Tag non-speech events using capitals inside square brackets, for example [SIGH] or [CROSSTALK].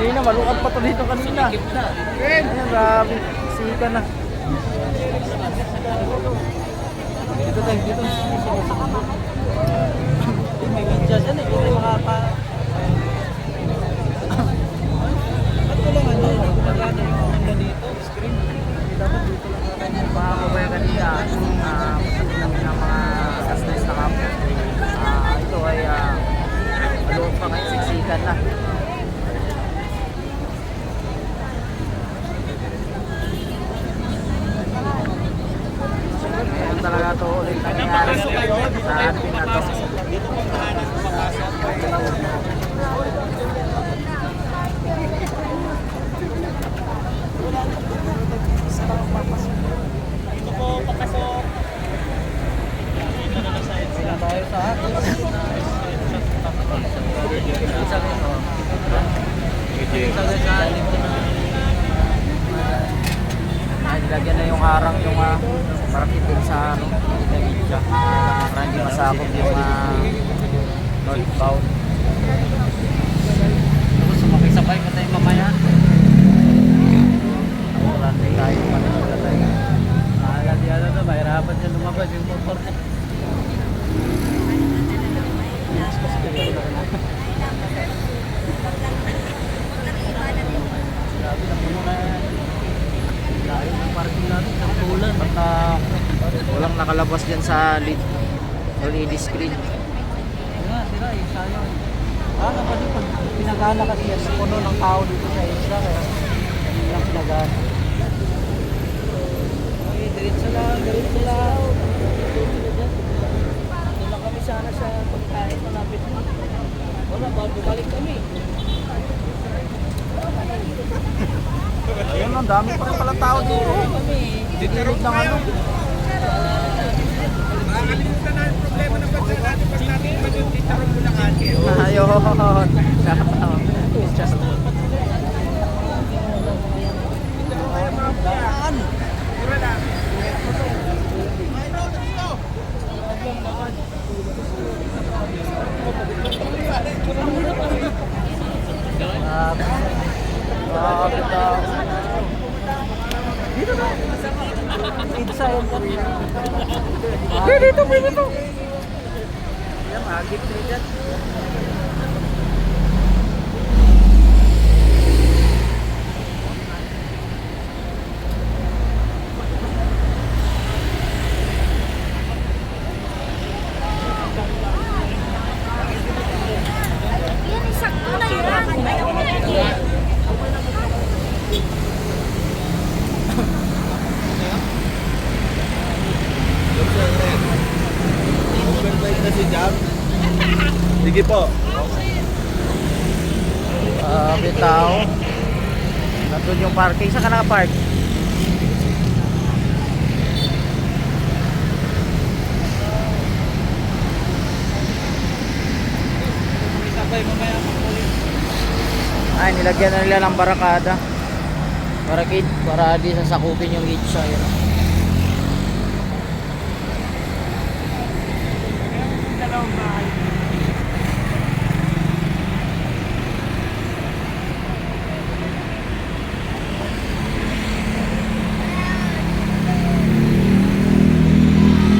kanina, malukat pa to dito kanina. Ayan, grabe. Sika na. Tayo, dito. May gadya dyan eh. Hindi makaka... Ba't ko lang ano? Yung ano dito? Screen. Dapat dito lang kakain. Mga kabay kanina, ah, masabi namin ng mga customers na kamo. Ah, ito ay ngayon, siksikan na. Talaga ito ulit nangyayari sa atin na to. Ito po, papasok. Sila tayo sa ko. Sabi sa na. Ay, nilagyan na yung harang yung uh, marakit din sa ano, Nagidya. Para hindi masakop yung uh, northbound. Tapos sumakay-sabay ka tayo mamaya. Wala tayo tayo, manila tayo. Alam niya na to, mahirapan siya lumabas yung motor niya. [LAUGHS] Grabe [LAUGHS] na puno na yan. Layo ng parking natin, ng tulan. Ba't na walang nakalabas dyan sa LED, LED screen? Nga, sira eh, sayang. Ah, kasi pag pinagana kasi yan, puno ng tao dito sa isla, kaya hindi lang pinagana. Okay, diretso lang, diretso lang. Doon lang kami sana sa pagkain, malapit na. Wala, bago balik kami. Ayun, ang dami pa pala tao dito. Dito ng ano. Yung problema ng bansa natin pag natin mag-tita ng Bulacan. Ayun. It's just tao. Dito na. Sa iyo. Dito, dito, dito. Yan, agit rin dyan. Yan, isakto na yan. Overbike na si Jam. Sige po. Grabe tao. Nandun yung parking. Saan ka naka-park? Ay, nilagyan na nila ng barakada. Barakid, para di sasakupin yung hitch. Ayun.